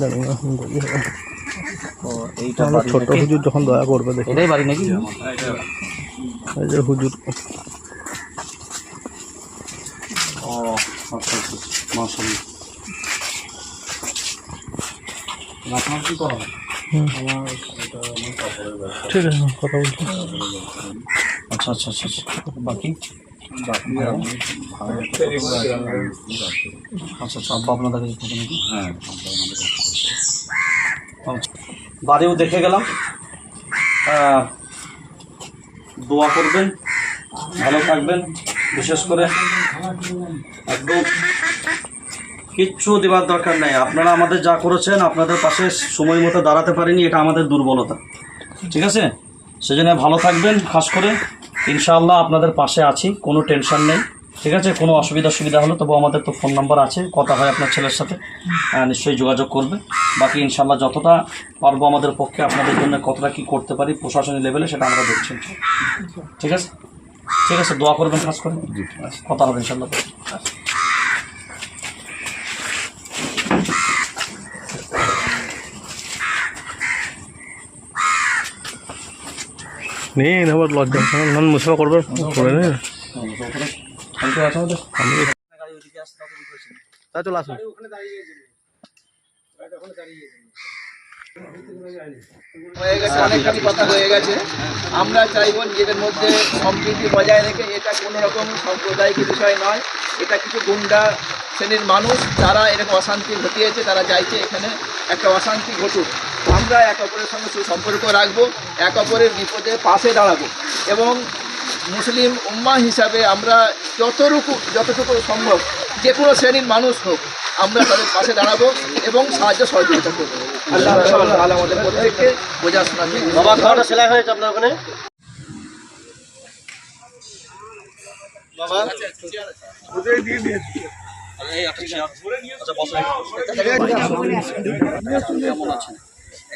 জানি না বলি এইটা ছোট হুজুর যখন দয়া করবে দেখি এটাই বাড়ি নাকি? এই যে হুজুর। ও আচ্ছা আচ্ছা মাশাআল্লাহ। আপনার কি করা? ঠিক আছে কথা বলছি। আচ্ছা আচ্ছা আচ্ছা আচ্ছা। বাকি? আচ্ছা। বাড়িও দেখে গেলাম। দোয়া করবেন, ভালো থাকবেন, বিশেষ করে একদম কিচ্ছু দেওয়ার দরকার নেই। আপনারা আমাদের যা করেছেন, আপনাদের পাশে সময় মতো দাঁড়াতে পারিনি, এটা আমাদের দুর্বলতা। ঠিক আছে? সেজন্য ভালো থাকবেন, খাস করে। ইনশাআল্লাহ আপনাদের পাশে আছি কোনো টেনশন নেই। ঠিক আছে? কোনো অসুবিধা সুবিধা হলো তবু আমাদের তো ফোন নাম্বার আছে কথা হয় আপনার ছেলের সাথে নিশ্চয়ই যোগাযোগ করবে। বাকি ইনশাল্লাহ যতটা পারব আমাদের পক্ষে আপনাদের জন্য কতটা কি করতে পারি প্রশাসনিক লেভেলে সেটা আমরা দেখছি। ঠিক আছে? ঠিক আছে দোয়া করবেন কাজ করে কথা হবে ইনশাআল্লাহ। নিন আবার লজ্জা নন মুসফা করবে করে তা চলে আসুন হয়ে গেছে অনেকখানি কথা হয়ে গেছে। আমরা চাইব নিজেদের মধ্যে সম্প্রীতি বজায় রেখে এটা কোনো রকম সাম্প্রদায়িক বিষয় নয়। এটা কিছু গুন্ডা শ্রেণির মানুষ যারা এরকম অশান্তি ঘটিয়েছে তারা চাইছে এখানে একটা অশান্তি ঘটুক। আমরা এক অপরের সঙ্গে সুসম্পর্ক রাখব এক অপরের বিপদে পাশে দাঁড়াবো এবং মুসলিম উম্মা হিসাবে আমরা যতটুকু যতটুকু সম্ভব যে কোনো শ্রেণির মানুষ হোক আমরা তাদের পাশে দাঁড়াবো এবং সাহায্য সহযোগিতা করব। আল্লাহ আমাদের প্রত্যেককে বাবা খাওয়াটা সেলাই হয়েছে আপনার ওখানে?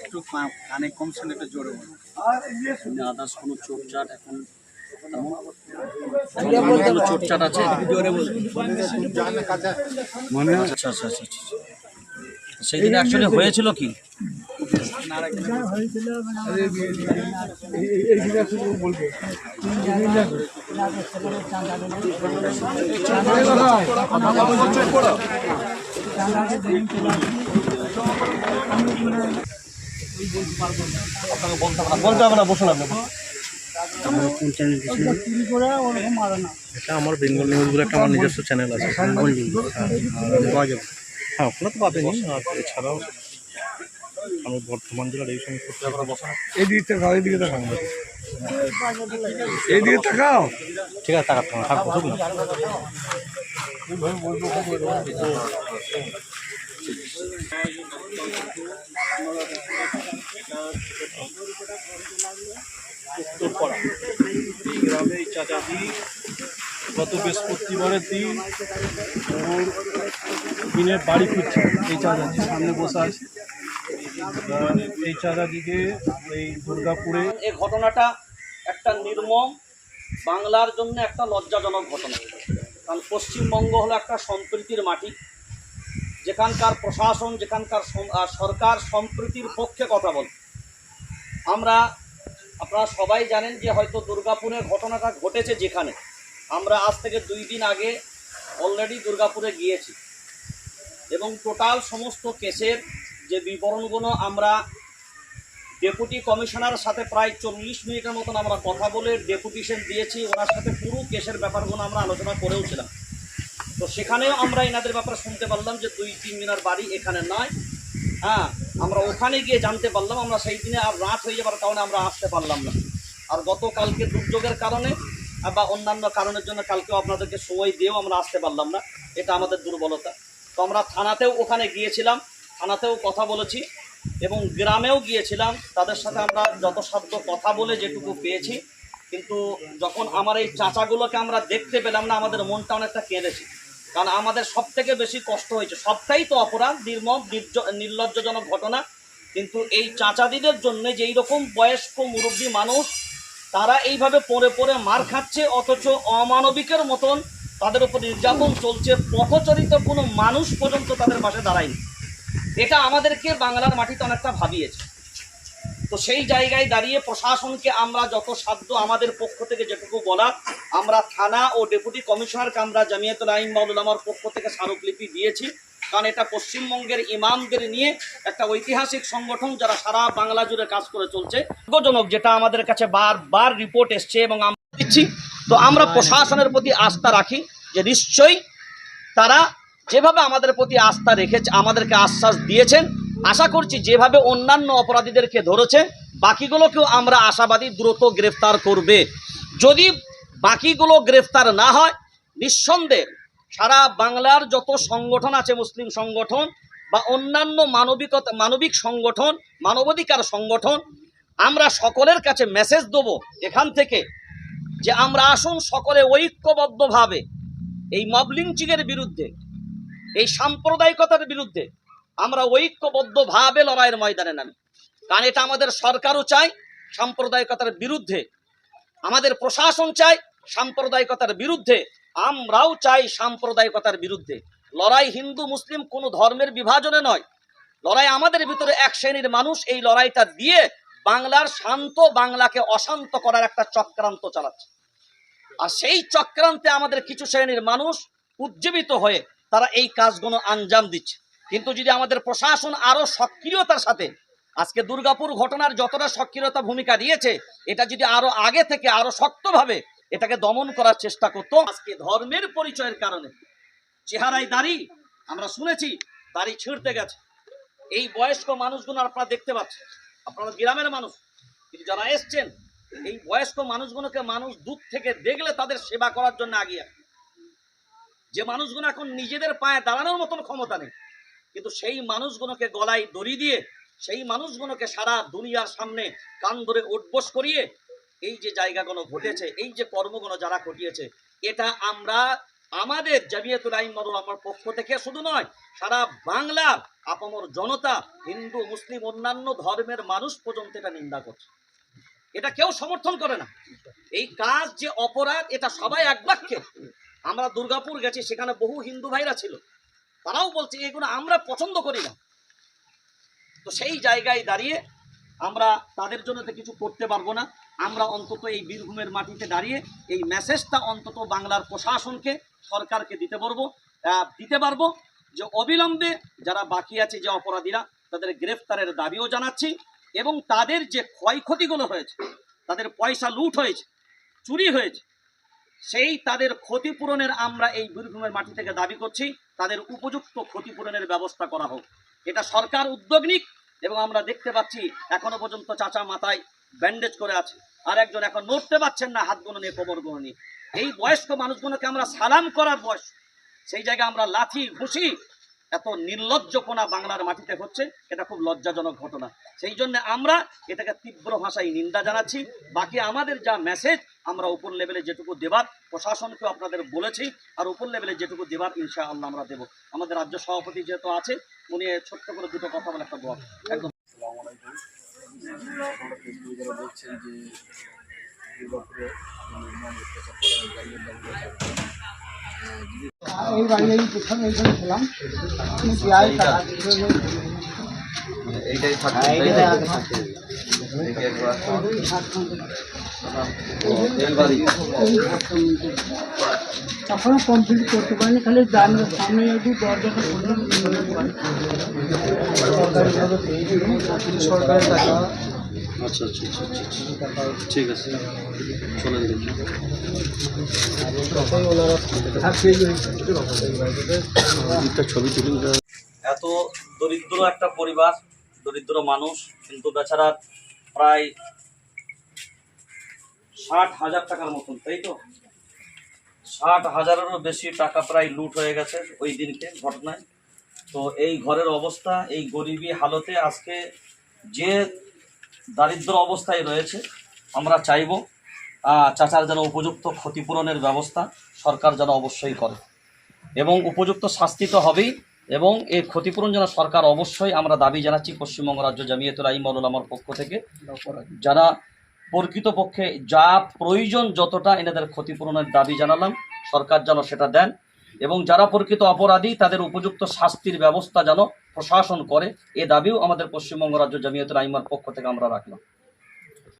একটু কানে কম শুনে একটু জোরে বলুন। আদার্স কোনো চোটচাট এখন চোটচাট আছে? জোরে বলুন। মানে? আচ্ছা আচ্ছা আচ্ছা আচ্ছা সেই দিন অ্যাকচুয়ালি হয়েছিল কি? বলতে হবে না বসুন আপনি আমার বেঙ্গল নিউজ বলে একটা আমার নিজস্ব চ্যানেল আছে। পাওয়া যাবে হ্যাঁ ওখানে তো পাবেনি আর এছাড়াও আমি বর্ধমান জেলার এই সমস্ত এইদিকে তাকাও এইদিকে তাকাও। এইদিকে তাকাও। ঠিক আছে টাকা তোমার থাকব এই গ্রামে এই চাচাজি গত বৃহস্পতিবারের দিন ওর দিনের বাড়ি ফিরছে এই চাচাজি সামনে বসে আছে। এই চাচাজিকে এই দুর্গাপুরে এই ঘটনাটা একটা নির্মম বাংলার জন্য একটা লজ্জাজনক ঘটনা। কারণ পশ্চিমবঙ্গ হলো একটা সম্প্রীতির মাটি। যেখানকার প্রশাসন, যেখানকার সরকার সম্প্রীতির পক্ষে কথা বলে। আমরা আপনারা সবাই জানেন যে হয়তো দুর্গাপুরের ঘটনাটা ঘটেছে যেখানে। আমরা আজ থেকে দুই দিন আগে অলরেডি দুর্গাপুরে গিয়েছি। এবং টোটাল সমস্ত কেসের যে বিবরণগুলো আমরা ডেপুটি কমিশনার সাথে প্রায় চল্লিশ মিনিটের মতন আমরা কথা বলে ডেপুটেশন দিয়েছি। ওনার সাথে পুরো কেসের ব্যাপারগুলো আমরা আলোচনা করেও ছিলাম তো সেখানেও আমরা এনাদের ব্যাপারে শুনতে পারলাম যে দুই তিন দিনের বাড়ি এখানে নয়। হ্যাঁ আমরা ওখানে গিয়ে জানতে পারলাম, আমরা সেই দিনে আর রাত হয়ে যাবার কারণে আমরা আসতে পারলাম না। আর গতকালকে দুর্যোগের কারণে বা অন্যান্য কারণের জন্য কালকেও আপনাদেরকে সময় দিয়েও আমরা আসতে পারলাম না। এটা আমাদের দুর্বলতা। তো আমরা থানাতেও ওখানে গিয়েছিলাম, থানাতেও কথা বলেছি এবং গ্রামেও গিয়েছিলাম। তাদের সাথে আমরা যত সাধ্য কথা বলে যেটুকু পেয়েছি। কিন্তু যখন আমার এই চাচাগুলোকে আমরা দেখতে পেলাম না, আমাদের মনটা অনেকটা কেঁদেছে। কারণ আমাদের সব থেকে বেশি কষ্ট হয়েছে। সবটাই তো অপরাধ নির্জ- নির্লজ্জজনক ঘটনা। কিন্তু এই চাচাদিদের জন্য যে রকম বয়স্ক মুরব্বী মানুষ, তারা এইভাবে পড়ে পরে মার খাচ্ছে, অথচ অমানবিকের মতন তাদের উপর নির্যাতন চলছে। পথচরিত কোনো মানুষ পর্যন্ত তাদের পাশে দাঁড়ায়নি। এটা আমাদেরকে বাংলার মাটিতে অনেকটা ভাবিয়েছে। তো সেই জায়গায় দাঁড়িয়ে প্রশাসনকে আমরা যত সাধ্য আমাদের পক্ষ থেকে যেটুকু বলা আমরা থানা ও ডেপুটি কমিশনারকে আমরা জামিয়াতুল আইন মাউলামার পক্ষ থেকে স্মারকলিপি দিয়েছি। কারণ এটা পশ্চিমবঙ্গের ইমামদের নিয়ে একটা ঐতিহাসিক সংগঠন যারা সারা বাংলা জুড়ে কাজ করে চলছে। দুঃখজনক যেটা আমাদের কাছে বারবার রিপোর্ট এসছে এবং আমরা দিচ্ছি। তো আমরা প্রশাসনের প্রতি আস্থা রাখি যে নিশ্চয়ই তারা যেভাবে আমাদের প্রতি আস্থা রেখেছে, আমাদেরকে আশ্বাস দিয়েছেন আশা করছি যেভাবে অন্যান্য অপরাধীদেরকে ধরেছে, বাকিগুলোকেও আমরা আশাবাদী দ্রুত গ্রেফতার করবে। যদি বাকিগুলো গ্রেফতার না হয়, নিঃসন্দেহে সারা বাংলার যত সংগঠন আছে, মুসলিম সংগঠন বা অন্যান্য মানবিকতা, মানবিক সংগঠন, মানবাধিকার সংগঠন, আমরা সকলের কাছে মেসেজ দেবো এখান থেকে যে আমরা আসুন সকলে ঐক্যবদ্ধভাবে এই মবলিংচিংয়ের বিরুদ্ধে, এই সাম্প্রদায়িকতার বিরুদ্ধে আমরা ঐক্যবদ্ধভাবে লড়াইয়ের ময়দানে নামি। কারণ এটা আমাদের সরকারও চাই সাম্প্রদায়িকতার বিরুদ্ধে। আমাদের প্রশাসন চাই সাম্প্রদায়িকতার বিরুদ্ধে। আমরাও চাই সাম্প্রদায়িকতার বিরুদ্ধে। লড়াই হিন্দু, মুসলিম কোনো ধর্মের বিভাজনে নয়। লড়াই আমাদের ভিতরে এক শ্রেণির মানুষ এই লড়াইটা দিয়ে বাংলার শান্ত বাংলাকে অশান্ত করার একটা চক্রান্ত চালাচ্ছে। আর সেই চক্রান্তে আমাদের কিছু শ্রেণির মানুষ উজ্জীবিত হয়ে তারা এই কাজগুলো আঞ্জাম দিচ্ছে। কিন্তু যদি আমাদের প্রশাসন আরও সক্রিয়তার সাথে, আজকে দুর্গাপুর ঘটনার যতটা সক্রিয়তা ভূমিকা দিয়েছে, এটা যদি আরও আগে থেকে আরও শক্তভাবে এটাকে দমন করার চেষ্টা করতো, আজকে ধর্মের পরিচয়ের কারণে চেহারায় দাড়ি, আমরা শুনেছি দাড়ি ছিঁড়তে গেছে এই বয়স্ক মানুষগুলো আপনারা দেখতে পাচ্ছেন, আপনারা গ্রামের মানুষ, কিন্তু যারা এসছেন, এই বয়স্ক মানুষগুলোকে মানুষ দূর থেকে দেখলে তাদের সেবা করার জন্য আগিয়ে। যে মানুষগুলো এখন নিজেদের পায়ে দাঁড়ানোর মতন ক্ষমতা নেই কিন্তু সেই মানুষগুলোকে গলায় দড়ি দিয়ে, সেই মানুষগুলোকে সারা দুনিয়ার সামনে কান ধরে উঠবোস করিয়ে এই যে জায়গাগুলো ঘটেছে, এই যে কর্মগুলো যারা ঘটিয়েছে, এটা আমরা আমাদের জামিয়াতুল আইন আমার পক্ষ থেকে শুধু নয়, সারা বাংলার আপামর জনতা, হিন্দু, মুসলিম, অন্যান্য ধর্মের মানুষ পর্যন্ত এটা নিন্দা করছে। এটা কেউ সমর্থন করে না। এই কাজ যে অপরাধ, এটা সবাই এক বাক্যে আমরা দুর্গাপুর গেছি, সেখানে বহু হিন্দু ভাইরা ছিল। তারাও বলছে, এগুলো আমরা পছন্দ করি না। তো সেই জায়গায় দাঁড়িয়ে আমরা তাদের জন্য তো কিছু করতে পারব না। আমরা অন্তত এই বীরভূমের মাটিতে দাঁড়িয়ে এই মেসেজটা অন্তত বাংলার প্রশাসনকে, সরকারকে দিতে পারব দিতে পারব। যে অবিলম্বে যারা বাকি আছে যে অপরাধীরা, তাদের গ্রেফতারের দাবিও জানাচ্ছি এবং তাদের যে ক্ষয়ক্ষতিগুলো হয়েছে, তাদের পয়সা লুট হয়েছে, চুরি হয়েছে সেই তাদের ক্ষতিপূরণের আমরা এই বীরভূমের মাটি থেকে দাবি করছি, তাদের উপযুক্ত ক্ষতিপূরণের ব্যবস্থা করা হোক। এটা সরকার উদ্যোগ নিক এবং আমরা দেখতে পাচ্ছি এখনও পর্যন্ত চাচা মাথায় ব্যান্ডেজ করে আছে। আর একজন এখন নড়তে পারছেন না হাতগুলো নিয়ে কোমরগুলো নিয়ে এই বয়স্ক মানুষগুলোকে আমরা সালাম করার বয়স। সেই জায়গায় আমরা লাথি ঘুষি এত নির্লজ্জপনা বাংলার মাটিতে হচ্ছে, এটা খুব লজ্জাজনক ঘটনা। সেই জন্য আমরা এটাকে তীব্র ভাষায় নিন্দা জানাচ্ছি। বাকি আমাদের যা মেসেজ আমরা উপর লেভেলে যেটুকু দেবার, প্রশাসনকেও আপনাদের বলেছি, আর উপর লেভেলে যেটুকু দেবার ইনশা আল্লাহ আমরা দেবো। আমাদের রাজ্য সভাপতি যেহেতু আছে, উনি ছোট্ট করে দুটো কথা বলে একটা দোয়া একদম। এই বাড়ি প্রথম এইখানে ছিলাম এইটাই কমপ্লিট করতে পারিনি খালি জানলার সামনে একটু দরজাটা সরকারের টাকা আচ্ছা আচ্ছা আচ্ছা আচ্ছা, আচ্ছা। ঠিক আছে চলেন দেখি একটা ছবি তুলুন। এত দরিদ্র একটা পরিবার দরিদ্র মানুষ কিন্তু বেচারা প্রায় ষাট হাজার টাকার মতন তাই তো? ষাট হাজারেরও বেশি টাকা প্রায় লুট হয়ে গেছে ওই দিনকে ঘটনায়। তো এই ঘরের অবস্থা এই গরিবী হালতে আজকে যে দারিদ্র অবস্থায় রয়েছে। আমরা চাইব চাচার যেন উপযুক্ত ক্ষতিপূরণের ব্যবস্থা সরকার যেন অবশ্যই করে। এবং উপযুক্ত শাস্তি তো হবেই, এবং এই ক্ষতিপূরণ যেন সরকার অবশ্যই আমরা দাবি জানাচ্ছি পশ্চিমবঙ্গ রাজ্য জামিয়াতুল আইমুল আমার পক্ষ থেকে। যারা প্রকৃতপক্ষে যা প্রয়োজন যতটা, এনাদের ক্ষতিপূরণের দাবি জানালাম, সরকার যেন সেটা দেন। এবং যারা প্রকৃত অপরাধী, তাদের উপযুক্ত শাস্তির ব্যবস্থা যেন প্রশাসন করে, এ দাবিও আমাদের পশ্চিমবঙ্গ রাজ্য জামিয়াতুল আইমার পক্ষ থেকে আমরা রাখলাম।